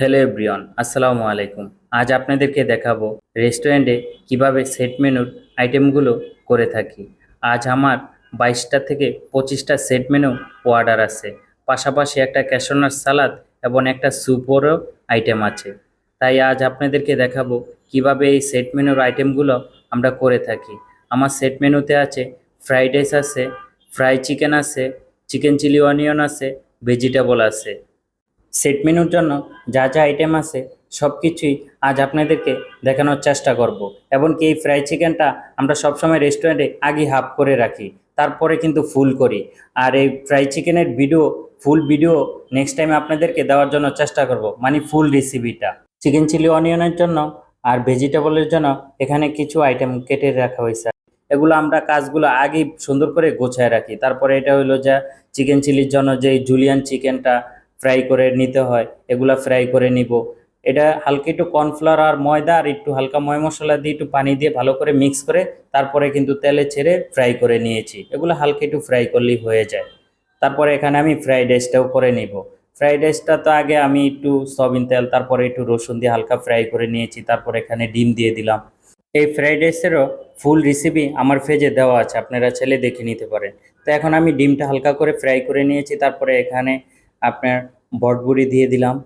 Hello everyone আসসালামু আলাইকুম। আজ আপনাদেরকে দেখাবো রেস্টুরেন্টে কীভাবে সেট মেনুর আইটেমগুলো করে থাকি। আজ আমার বাইশটা থেকে পঁচিশটা সেট মেনু অর্ডার আছে। পাশাপাশি একটা ক্যাশনার সালাদ এবং একটা স্যুপেরও আইটেম আছে। তাই আজ আপনাদেরকে দেখাবো কীভাবে এই সেট মেনুর আইটেমগুলো আমরা করে থাকি। আমার সেট মেনুতে আছে ফ্রাইড রাইস আছে ফ্রাই চিকেন আছে চিকেন চিলি অনিয়ন আছে ভেজিটেবল আছে। সেট মেনুর জন্য যা যা আইটেম আছে সব কিছুই আজ আপনাদেরকে দেখানোর চেষ্টা করব। এমনকি এই ফ্রাই চিকেনটা আমরা সবসময় রেস্টুরেন্টে আগে হাফ করে রাখি, তারপরে কিন্তু ফুল করি। আর এই ফ্রাই চিকেনের video full video next time আপনাদেরকে দেওয়ার জন্য চেষ্টা করব মানে ফুল রেসিপিটা চিকেন চিলি অনিয়নের জন্য আর ভেজিটেবলের জন্য এখানে কিছু আইটেম কেটে রাখা হয়েছে। এগুলো আমরা কাজগুলো আগেই সুন্দর করে গোছায় রাখি। তারপরে এটা হইল যে চিকেন চিলির জন্য যে জুলিয়ান চিকেনটা ফ্রাই করে নিতে হয়, এগুলা ফ্রাই করে নিব। এটা হালকা একটু কর্নফ্লাওয়ার আর ময়দা আর একটু হালকা ময় মশলা দিয়ে একটু পানি দিয়ে ভালো করে মিক্স করে তারপরে কিন্তু তেলে ছেড়ে ফ্রাই করে নিয়েছি। এগুলো হালকা একটু ফ্রাই করলেই হয়ে যায়। তারপরে এখানে আমি ফ্রাইড রাইসটাও করে নিব। ফ্রাইড রাইসটা তো আগে আমি একটু সয়াবিন তেল, তারপরে একটু রসুন দিয়ে হালকা ফ্রাই করে নিয়েছি, তারপরে এখানে ডিম দিয়ে দিলাম। এই ফ্রাইড রাইসেরও ফুল রেসিপি আমার ফেজে দেওয়া আছে, আপনারা ছেলে দেখে নিতে পারেন। তো এখন আমি ডিমটা হালকা করে ফ্রাই করে নিয়েছি, তারপরে এখানে আপনার বটবুড়ি দিয়ে দিলাম।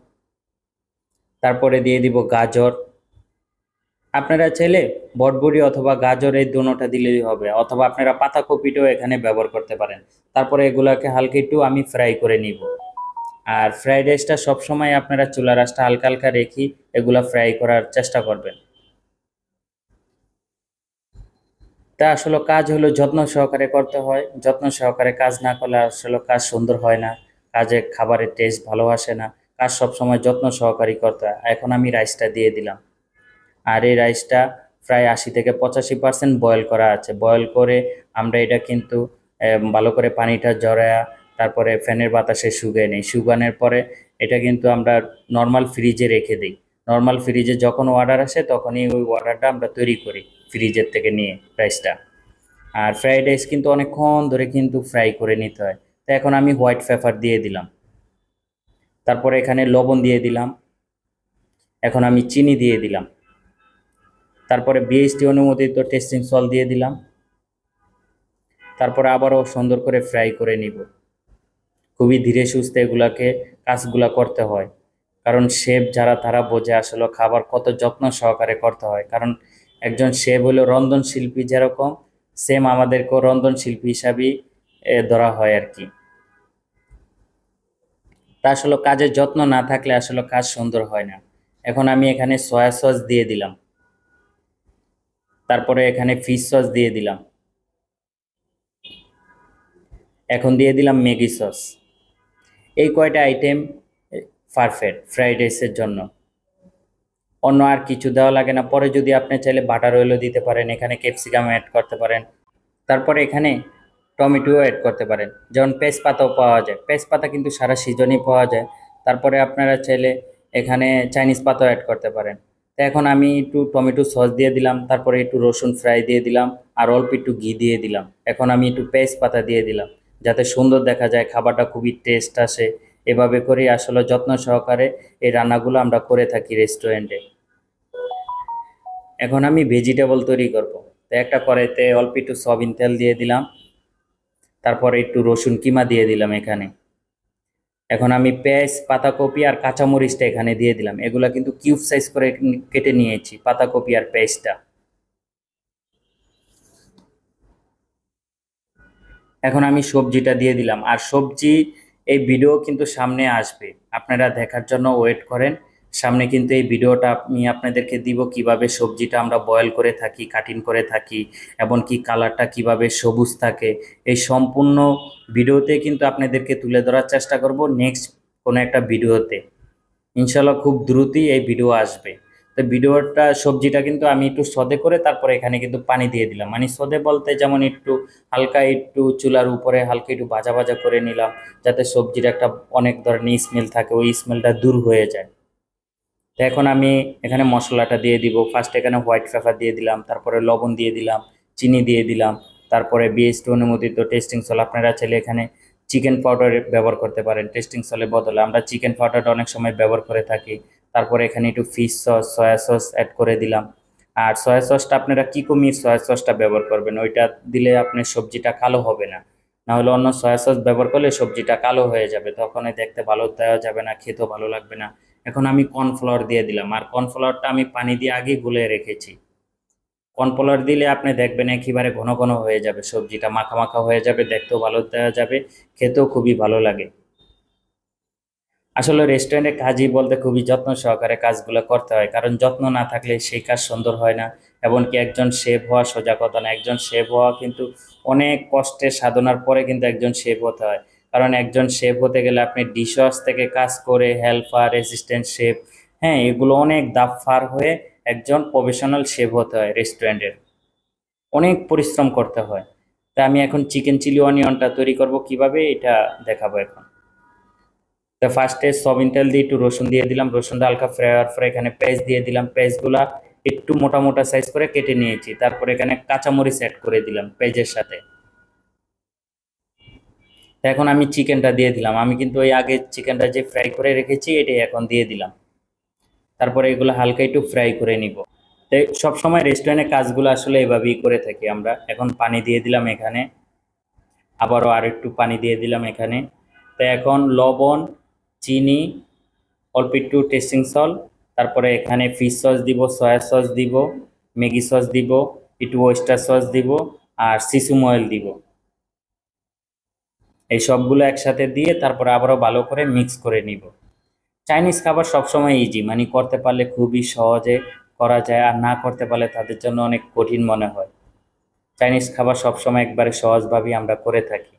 তারপরে দিয়ে দিব গাজর। আপনারা চাইলে বটবুড়ি অথবা গাজর এই দুটোটা দিলেই হবে, অথবা আপনারা পাতাকপিটাও এখানে ব্যবহার করতে পারেন। তারপরে এগুলাকে হালকা একটু আমি ফ্রাই করে নিব। আর ফ্রাইড রাইসটা সবসময় আপনারা চুলা রাসটা হালকা হালকা রেখে এগুলা ফ্রাই করার চেষ্টা করবেন। তা আসলে কাজ হলো যত্ন সহকারে করতে হয়, যত্ন সহকারে কাজ না করলে আসলে কাজ সুন্দর হয় না। কাজে খাবারের টেস্ট ভালো আসে না। কাজ সবসময় যত্ন সহকারী করতে হয়। এখন আমি রাইসটা দিয়ে দিলাম। আর এই রাইসটা প্রায় আশি থেকে পঁচাশি পার্সেন্ট বয়েল করা আছে। বয়েল করে আমরা এটা কিন্তু ভালো করে পানিটা জড়ায়া তারপরে ফ্যানের বাতাসে শুকিয়ে নিই। শুকানোর পরে এটা কিন্তু আমরা নর্মাল ফ্রিজে রেখে দিই। নর্মাল ফ্রিজে যখন অর্ডার আসে তখনই ওই অর্ডারটা আমরা তৈরি করি ফ্রিজের থেকে নিয়ে রাইসটা আর ফ্রাইড রাইস কিন্তু অনেকক্ষণ ধরে কিন্তু ফ্রাই করে নিতে হয়। তো এখন আমি হোয়াইট পেপার দিয়ে দিলাম। তারপরে এখানে লবণ দিয়ে দিলাম। এখন আমি চিনি দিয়ে দিলাম। তারপরে বিএসটি অনুমোদিত টেস্টিং সল দিয়ে দিলাম। তারপরে আবারও সুন্দর করে ফ্রাই করে নিব। খুবই ধীরে সুস্থে এগুলাকে কাজগুলা করতে হয়। কারণ শেফ যারা, তারা বোঝে আসলে খাবার কত যত্ন সহকারে করতে হয়। কারণ একজন শেফ হলো রন্ধন শিল্পী যেরকম সেম আমাদেরকেও রন্ধন শিল্পী হিসাবেই ধরা হয় আর কি। তা আসলে কাজের যত্ন না থাকলে আসলে কাজ সুন্দর হয় না। এখন আমি এখানে সয়া সস দিয়ে দিলাম। তারপরে এখানে ফিশ সস দিয়ে দিলাম। এখন দিয়ে দিলাম ম্যাগি সস এই কয়টা আইটেম পারফেক্ট ফ্রাইড রাইসের জন্য। অন্য আর কিছু দেওয়া লাগে না। পরে যদি আপনি চাইলে বাটার অয়েলও দিতে পারেন, এখানে ক্যাপসিকাম অ্যাড করতে পারেন। তারপরে এখানে টমেটোও অ্যাড করতে পারেন। যেমন পেস্টপাতাও পাওয়া যায়। পেস্টপাতা কিন্তু সারা সিজনই পাওয়া যায়। তারপরে আপনারা চাইলে এখানে চাইনিজ পাতাও অ্যাড করতে পারেন। তো এখন আমি একটু টমেটো সস দিয়ে দিলাম। তারপরে একটু রসুন ফ্রাই দিয়ে দিলাম। আর অল্প একটু ঘি দিয়ে দিলাম। এখন আমি একটু পেস্ট পাতা দিয়ে দিলাম। যাতে সুন্দর দেখা যায়, খাবারটা খুবই টেস্ট আসে। এভাবে করেই আসলে যত্ন সহকারে এই রান্নাগুলো আমরা করে থাকি রেস্টুরেন্টে এখন আমি ভেজিটেবল তৈরি করব। তো একটা কড়াইতে অল্প একটু সয়াবিন তেল দিয়ে দিলাম। তারপরে একটু রসুন কিমা দিয়ে দিলাম এখানে। এখন আমি পেঁয়াজ, পাতাকপি আর কাঁচামরিচটা এখানে দিয়ে দিলাম। এগুলা কিন্তু কিউব সাইজ করে কেটে নিয়েছি, পাতাকপি আর পেঁয়াজটা। এখন আমি সবজিটা দিয়ে দিলাম। আর সবজি এই ভিডিও কিন্তু সামনে আসবে। আপনারা দেখার জন্য ওয়েট করেন। সামনে কিন্তু এই ভিডিওটা আমি আপনাদেরকে দিব কীভাবে সবজিটা আমরা বয়েল করে থাকি কাটিং করে থাকি, এবং কি কালারটা কীভাবে সবুজ থাকে। এই সম্পূর্ণ ভিডিওতে কিন্তু আপনাদেরকে তুলে ধরার চেষ্টা করব নেক্সট কোনো একটা ভিডিওতে। ইনশাল্লাহ খুব দ্রুতই এই ভিডিও আসবে। তো ভিডিওটা, সবজিটা কিন্তু আমি একটু সদে করে তারপরে এখানে কিন্তু পানি দিয়ে দিলাম। মানে সদে বলতে যেমন একটু হালকা একটু চুলার উপরে হালকা একটু ভাজা ভাজা করে নিলাম, যাতে সবজির একটা অনেক ধরনের স্মেল থাকে, ওই স্মেলটা দূর হয়ে যায়। তো এখন আমি এখানে মশলাটা দিয়ে দিব। ফার্স্ট এখানে হোয়াইট পেপার দিয়ে দিলাম, তারপরে লবণ দিয়ে দিলাম, চিনি দিয়ে দিলাম, তারপরে বিএসটি অনুমোদিত টেস্টিং সল আপনারা চাইলে এখানে চিকেন পাউডার ব্যবহার করতে পারেন। টেস্টিং সলের বদলে আমরা চিকেন পাউডারটা অনেক সময় ব্যবহার করে থাকি। তারপরে এখানে একটু fish sauce soya sauce add করে দিলাম। আর সয়া সসটা আপনারা কী কমিয়ে সয়া সসটা ব্যবহার করবেন? ওইটা দিলে আপনার সবজিটা কালো হবে না। না হলে অন্য সয়া সস ব্যবহার করলে সবজিটা কালো হয়ে যাবে। তখন দেখতে ভালো, দেওয়া যাবে না, খেতেও ভালো লাগবে না। এখন আমি কর্নফ্লাওয়ার দিয়ে দিলাম। আর কর্নফ্লাওয়ারটা আমি পানি দিয়ে আগে গুলে রেখেছি। কর্নফ্লাওয়ার দিলে আপনি দেখবেন একেবারে ঘন ঘন হয়ে যাবে। সবজিটা মাখা মাখা হয়ে যাবে, দেখতেও ভালো দেওয়া যাবে, খেতেও খুবই ভালো লাগে। আসলে রেস্টুরেন্টে কাজই বলতে খুবই যত্ন সহকারে কাজগুলো করতে হয়। কারণ যত্ন না থাকলে সেই কাজ সুন্দর হয় না। এমনকি একজন শেফ হওয়া সোজা কথা না। একজন শেফ হওয়া কিন্তু অনেক কষ্টের সাধনার পরে কিন্তু একজন শেফ হতে হয়। কারণ একজন শেফ হতে গেলে আপনি ডিশওয়াশ থেকে কাজ করে হেল্পার অ্যাসিস্ট্যান্ট শেফ হ্যাঁ এগুলো অনেক দাপ ফার হয়ে একজন প্রফেশনাল শেফ হতে হয় রেস্টুরেন্টের অনেক পরিশ্রম করতে হয়। তা আমি এখন চিকেন চিলি অনিয়নটা তৈরি করব কীভাবে এটা দেখাবো এখন। তো ফার্স্টে সবিন তেল দিয়ে একটু রসুন দিয়ে দিলাম। রসুনটা হালকা ফ্রাই হওয়ার পরে এখানে পেঁয়াজ দিয়ে দিলাম। পেঁয়াজগুলা একটু মোটা মোটা সাইজ করে কেটে নিয়েছি। তারপরে এখানে কাঁচামরিচ অ্যাড করে দিলাম পেঁয়াজের সাথে। এখন আমি চিকেনটা দিয়ে দিলাম। আমি কিন্তু ওই আগে চিকেনটা যে ফ্রাই করে রেখেছি, এটাই এখন দিয়ে দিলাম। তারপরে এগুলো হালকা একটু ফ্রাই করে নিব। তো সবসময় রেস্টুরেন্টের কাজগুলো আসলে এভাবেই করে থাকি আমরা। এখন পানি দিয়ে দিলাম এখানে। আবারও আর একটু পানি দিয়ে দিলাম এখানে। তো এখন লবণ, চিনি, অল্প একটু টেস্টিং সল তারপরে এখানে ফিশ সস দিব সয়া সস দিব, ম্যাগি সস দিব, একটু ওয়েস্টার সস দিব, আর সিসুম অয়েল দিব। এই সবগুলো একসাথে দিয়ে তারপরে আবারও ভালো করে মিক্স করে নিব। চাইনিজ খাবার সবসময় ইজি মানে করতে পারলে খুবই সহজে করা যায় আর না করতে পারলে তাদের জন্য অনেক কঠিন মনে হয়। চাইনিজ খাবার সবসময় একবারে সহজভাবেই আমরা করে থাকি।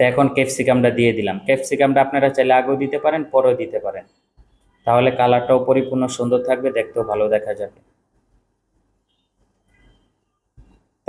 তো এখন ক্যাপসিকামটা দিয়ে দিলাম। ক্যাপসিকামটা আপনারা চাইলে আগেও দিতে পারেন, পরেও দিতে পারেন। তাহলে কালারটাও পরিপূর্ণ সুন্দর থাকবে, দেখতেও ভালো দেখা যাবে।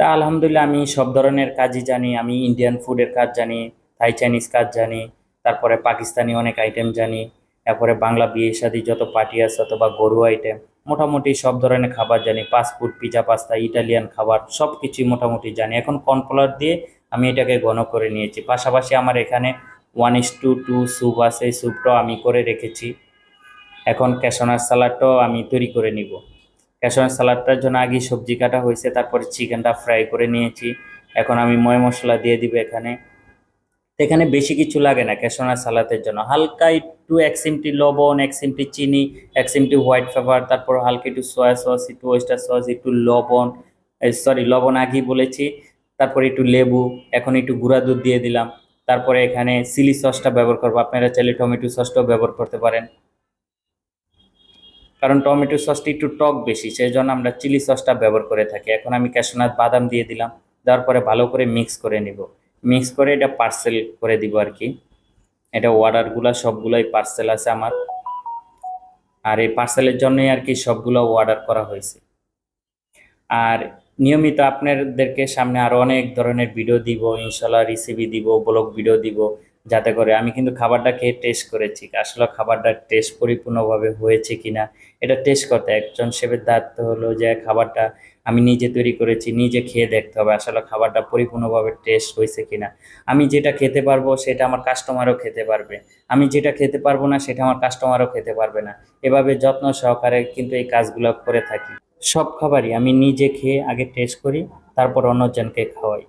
তা আলহামদুলিল্লাহ আমি সব ধরনের কাজই জানি, আমি ইন্ডিয়ান ফুডের কাজ জানি থাই চাইনিজ কাজ জানি, তারপরে পাকিস্তানি অনেক আইটেম জানি, তারপরে বাংলা বিয়ে শাদি যত পার্টি আছে, অথবা গরু আইটেম মোটামুটি সব ধরনের খাবার জানি ফাস্টফুড পিজা পাস্তা ইটালিয়ান খাবার সব কিছুই মোটামুটি জানি। এখন কর্নফ্লাওয়ার দিয়ে আমি এটাকে ঘন করে নিয়েছি। পাশাপাশি আমার এখানে one is to two soup আছে স্যুপটাও আমি করে রেখেছি। এখন ক্যাশনার সালাডটাও আমি তৈরি করে নিব। ক্যাশনার সালাডটার জন্য আগে সবজি কাটা হয়েছে, তারপরে চিকেনটা ফ্রাই করে নিয়েছি। এখন আমি ময় মশলা দিয়ে দিব এখানে। এখানে বেশি কিছু লাগে না ক্যাশনার সালাদের জন্য। হালকা একটু এক সিমটি লবণ, এক সিমটি চিনি, এক সিমটি হোয়াইট ফেভার তারপর হালকা একটু সয়া সস একটু ওয়েস্টার সস একটু লবণ সরি লবণ আগেই বলেছি, তারপরে একটু লেবু, এখন একটু গুঁড়া দুধ দিয়ে দিলাম। তারপরে এখানে চিলি সসটা ব্যবহার করব। আপনারা চাইলে টমেটো সসটাও ব্যবহার করতে পারেন। কারণ টমেটো সসটি একটু টক বেশি সেই জন্য আমরা চিলি সসটা ব্যবহার করে থাকি। এখন আমি ক্যাশনার বাদাম দিয়ে দিলাম, দেওয়ার পরে ভালো করে মিক্স করে নিব। মিক্স করে এটা পার্সেল করে দিব আর কি। এটা অর্ডারগুলো সবগুলোই পার্সেল আছে আমার। আর এই পার্সেলের জন্যই আর কি সবগুলো অর্ডার করা হয়েছে। আর নিয়মিত আপনাদেরকে সামনে আরও অনেক ধরনের ভিডিও দিব, ইনশাল্লাহ রেসিপি দিব ব্লগ ভিডিও দিব। যাতে করে আমি কিন্তু খাবারটা খেয়ে টেস্ট করেছি। আসলে খাবারটা টেস্ট পরিপূর্ণভাবে হয়েছে কিনা, এটা টেস্ট করতে। একজন শেফের দায়িত্ব হলো যে খাবারটা আমি নিজে তৈরি করেছি, নিজে খেয়ে দেখতে হবে আসলে খাবারটা পরিপূর্ণভাবে টেস্ট হয়েছে কিনা। আমি যেটা খেতে পারব সেটা আমার কাস্টমারও খেতে পারবে। আমি যেটা খেতে পারব না সেটা আমার কাস্টমারও খেতে পারবে না। এভাবে যত্ন সহকারে কিন্তু এই কাজগুলো করে থাকি। সব খাবারই আমি নিজে খেয়ে আগে টেস্ট করি, তারপর অন্যজনকে খাওয়াই।